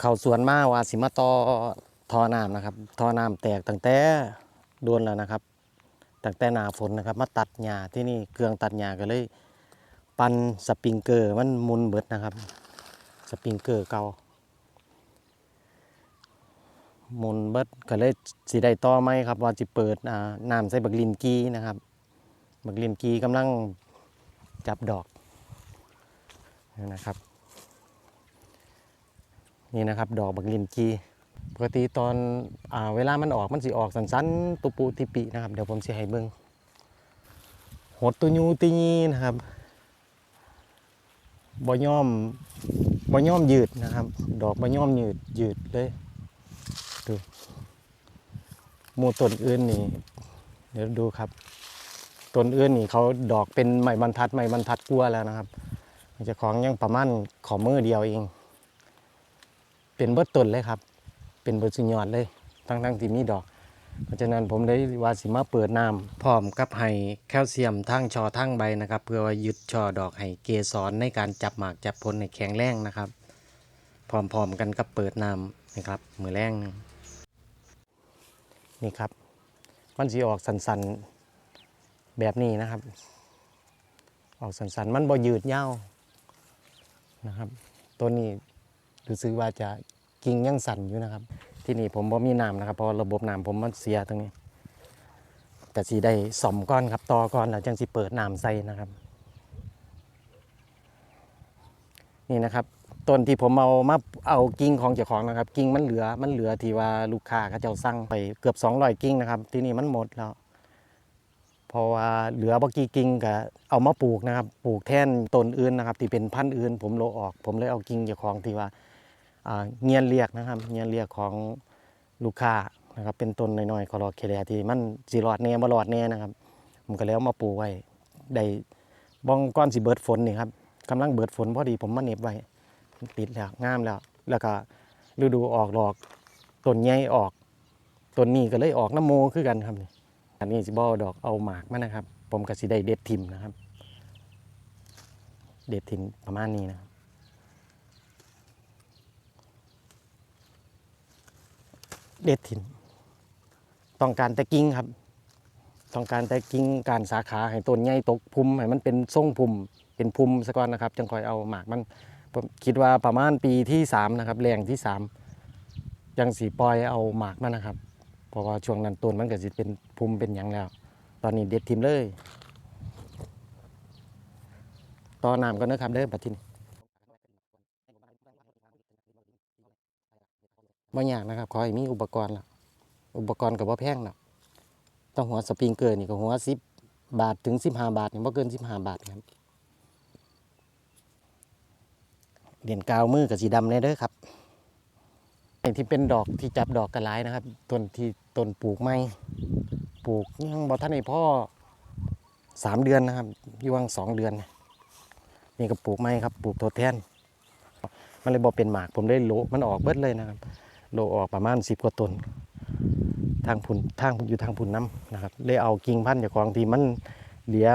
เข้าสวนมาว่าสิมาต่อท่อน้ำนะครับท่อน้ำแตกตั้งแต่โดนแล้วนะครับตั้งแต่หนาฝนนะครับ มาตัดหญ้าที่นี่เครื่องตัดหญ้าก็เลย ปันสปริงเกอร์มันมุนเบิดนะครับ สปริงเกอร์เก่ามุนเบิดก็เลยสิได้ต่อไหมครับ ว่าสิเปิดอ่าน้ำใส่บักลินกีนะครับ บักลินกีกำลังจับดอกนะครับ นี่นะครับ ดอกบักลินกีปกติตอนอเวลามันออกมันสิออกสันๆตุปูติปินะครับเดี๋ยวผมสิให้เบิ่งหดตัวยูตีนีนะครับบ่ย่อมบ่ย่อมยืดนะครับ ดอกบ่ย่อมยืดยืดเลยดูหมูต้นอื่นนี่เดี๋ยวดูครับต้นอื่นนี่เขาดอกเป็นไม้บรรทัดไม้บรรทัดกลัวแล้วนะครับเจะของยังประมาณขอมือเดียวเอง เป็นเบิดต้นเลยครับ เป็นเบิดสุดยอดเลยทั้งทั้งที่มีดอก เพราะฉะนั้นผมได้ว่าสิมาเปิดน้ำพร้อมกับให้แคลเซียมทั้งชอทั้งใบนะครับ เพื่อว่ายึดช่อดอกให้เกสรในการจับหมากจับผลในแข็งแรงนะครับ พร้อมๆกันกับเปิดน้ำนะครับมือแรงนึงนี่ครับมันสีออกสันๆแบบนี้นะครับ ออกสันๆมันบ่ยืดยาวนะครับ ตัวนี้ รู้สึกว่าจะกิ่งยังสั่นอยู่นะครับ ที่นี่ผมบ่มีน้ำนะครับเพราะระบบน้ำผมมันเสียตรงนี้แต่สีได้สอมก้อนครับต่อก้อนแล้วจังสิเปิดน้ำใส่นะครับ นี่นะครับต้นที่ผมเอามาเอากิ่งของเจ้าของนะครับ กิ่งมันเหลือมันเหลือที่ว่าลูกค้าเขาเจ้าสั่งไปเกือบ200กิ่งนะครับ ที่นี่มันหมดแล้วเพราะว่าเหลือบกี่กิ่งก็เอามาปลูกนะครับ ปลูกแทนต้นอื่นนะครับ ที่เป็นพันธุ์อื่น ผมโลออก ผมเลยเอากิ่งเจ้าของที่ว่า เงียนเรียกนะครับเงียนเรียกของลูกค้านะครับเป็นต้นน้อยๆคอรอเคเลียที่มันสิรอดแน่บ่รอดแน่นะครับผมก็เลยเอามาปลูกไว้ได้บ้องก้อนสิเบิดฝนนี่ครับกำลังเบิดฝนพอดีผมมาเน็บไว้ติดแล้วงามแล้ว แล้วก็ฤดูออกดอกต้นใหญ่ออกต้นนี้ก็เลยออกน้ำโมคือกันครับนี่อันนี้สิบอดอกเอาหมากมานะครับ ผมก็สิได้เด็ดทิมนะครับ เด็ดทิมประมาณนี้นะครับ เด็ดทิมต้องการแต่กิ่งครับ ต้องการแต่กิ่งการสาขาให้ต้นใหญ่ตกพุ่มให้มันเป็นทรงพุ่มเป็นพุ่มซะก่อนนะครับ จังคอยเอาหมากมันผมคิดว่าประมาณปีที่สามนะครับแรงที่สามยังสีปล่อยเอาหมากมันนะครับ เพราะว่าช่วงนั้นต้นมันก็สิเป็นภูมิเป็นหยังแล้ว ตอนนี้เด็ดทิมเลย ต่อน้ำก็นะครับเด้อบัดทีนี้ บ่ยากนะครับ ขอให้มีอุปกรณ์ละอุปกรณ์กับว่าแพงหรอกต้องหัวสปริงเกอร์นี่ก็หัวสิบบาทถึงสิบห้าบาทนี่บ่เกินสิบห้าบาทครับเหรียญกาวมือกับสีดำเลยเด้อครับไอ้ที่เป็นดอกที่จับดอกกระไลนะครับต้นที่ต้นปลูกไม้ปลูกยังบอท่านในพ่อสามเดือนนะครับอยู่วังสองเดือน นี่ก็ปลูกไม้ครับ ปลูกตัวแทน มันเลยบอกเป็นหมากผมได้โลมันออกเบิดเลยนะครับ โลออกประมาณสิบกว่าต้นทางพุ่นทางอยู่ทางพุ่นน้ำนะครับเลยเอากิ่งพันธุ์จากของที่มันเหลือ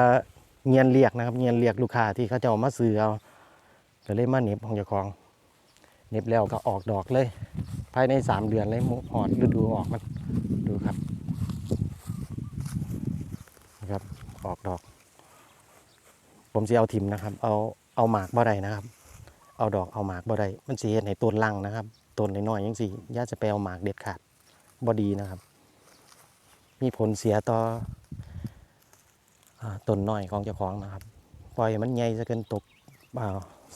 เงียนเรียกนะครับเงียนเรียกลูกค้าที่เขาจะเอามาซื้อเอาก็เลยมาเน็บของเจ้าของเน็บแล้วก็ออกดอกเลย ภายในสามเดือนเลยหมหอดฤดูออกมันดูครับนะครับออกดอก ผมจะเอาทิมนะครับ เอาเอาหมากบ่ได้นะครับ เอาดอกเอาหมากบ่ได้มันสีเห็นในต้นลังนะครับ ต้นน้อยๆยังสิย่าจะไปเอาหมากเด็ดขาดบ่ดีนะครับ มีผลเสียต่ออต้นน้อยของเจ้าของนะครับปล่อยมันใหญ่จะเกินตกอ่า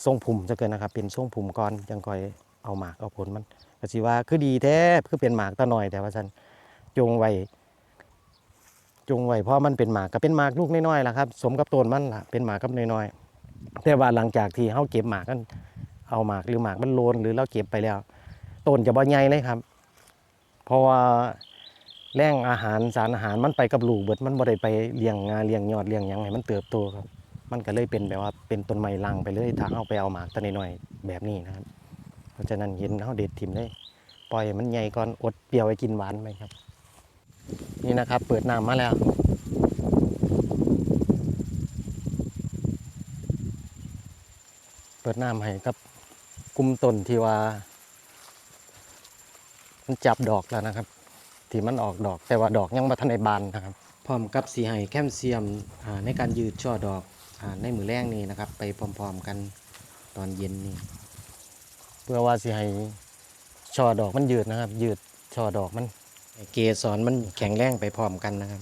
ทรงพุ่มจะเกินนะครับ เป็นทรงพุ่มก่อนจังค่อยเอาหมากเอาผลมันก็สิว่าคือดีแท้คือเป็นหมากตาหน่อยแต่ว่าฉันจงไว้จงไว้เพราะมันเป็นหมากก็เป็นหมากลูกน้อยๆล่ะครับ สมกับต้นมันล่ะเป็นหมากกับน้อยๆแต่ว่าหลังจากที่เฮาเก็บหมากกันเอาหมากหรือหมากมันโลนหรือเราเก็บไปแล้ว ต้นจะบ่ใหญ่เลยครับ เพราะว่าแรงอาหารสารอาหารมันไปกับลูกเบิดมันบ่ได้ไปเลี้ยงงาเลี้ยงยอดเลี้ยงยังให้มันเติบโตครับ มันก็เลยเป็นแบบว่าเป็นต้นไม้ลังไปเลยถ้าเอาไปเอาหมากตัวน้อยๆแบบนี้นะครับ เพราะฉะนั้นเห็นเขาเด็ดทิมเลยปล่อยมันใหญ่ก่อนอดเปรี้ยวไว้กินหวานไหมครับ นี่นะครับ เปิดน้ำมาแล้วเปิดน้ำให้กับกลุ่มต้นที่ว่า มันจับดอกแล้วนะครับ ที่มันออกดอกแต่ว่าดอกยังมาทันในบานนะครับ พร้อมกับสีไห้แคลเซียมอ่าในการยืดช่อดอกอาในมือแรงนี้นะครับ ไปพร้อมๆกันตอนเย็นนี่เพื่อว่าสีไห้ช่อดอกมันยืดนะครับ ยืดช่อดอกมันให้เกสรมันแข็งแรงไปพร้อมกันนะครับ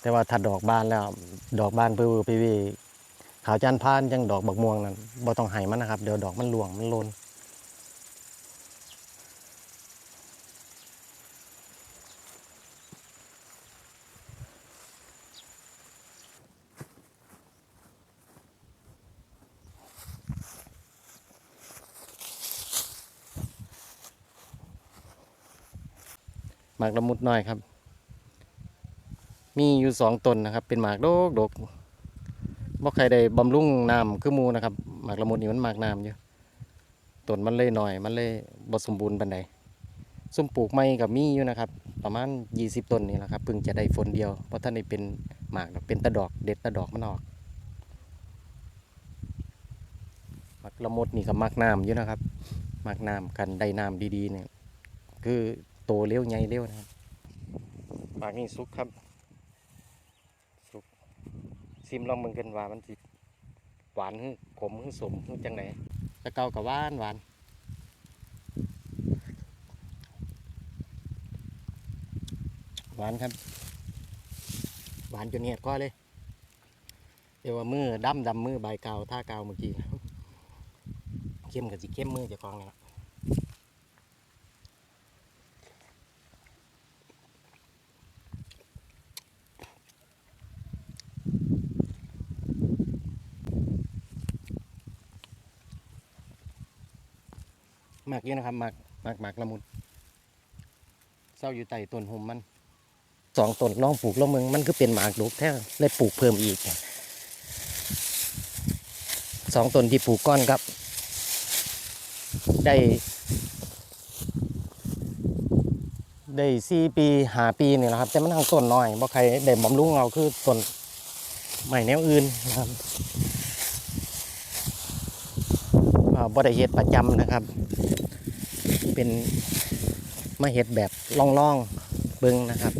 แต่ว่าถ้าดอกบานแล้ว ดอกบานไปเวอร์ไปเวขาวจานพานจังดอกบักม่วงนั่นบ่ต้องให้มันนะครับ เดี๋ยวดอกมันหลวงมันโลน หมากละมุดน้อยครับ มีอยู่สองต้นนะครับ เป็นหมากโดกโดกบ่ใครได้บำรุงน้ำคือมูนะครับ หมากละมุดนี่มันหมากน้ำอยู่ต้นมันเลยหน่อย มันเลยบ่สมบูรณ์ปานใดส้มปลูกใหม่กับมีอยู่นะครับ ประมาณ 20 ต้นนี่แหละครับเพิ่งจะได้ฝนเดียวเพราะท่านได้เป็นหมากเป็นตะดอกเด็ดตะดอกมันออกหมากละมุดนี่ก็หมากน้ำอยู่นะครับหมากน้ำกันได้น้ำดีๆเนี่ยคือ โตเร็วใหญ่เร็วนะครับปากนี่สุกครับ สุกซิมลองเบิ่งกันว่ามันสิหวานหรือขมหรือสมหรือจังไหนตะเกากับหวานหวานหวานครับ หวานจนเหียดก้อยเลยเดี๋ยวว่ามือดำดำมือใบเกาวท่าเกาวเมื่อกี้เข้มกับสิเข้มมือเจะคลองนี่ล หมักอยู่นะครับหมักหมักหมักละมุดเศร้าอยู่ใต้ต้นหมมันสองต้นน้องปลูกล้วมึงมันก็เป็นหมากดกแท้เลยปลูกเพิ่มอีกสองต้นที่ปลูกก้อนครับ ได้ ได้สี่ปีหาปีนี่แหละครับ แต่มันทางต้นน้อยบ่ใครได้บำรุงเอาคือต้นใหม่แนวอื่นนะครับบ่ได้เฮ็ดประจำนะครับ เป็นมาเห็ดแบบล่องๆเบิ่งนะครับ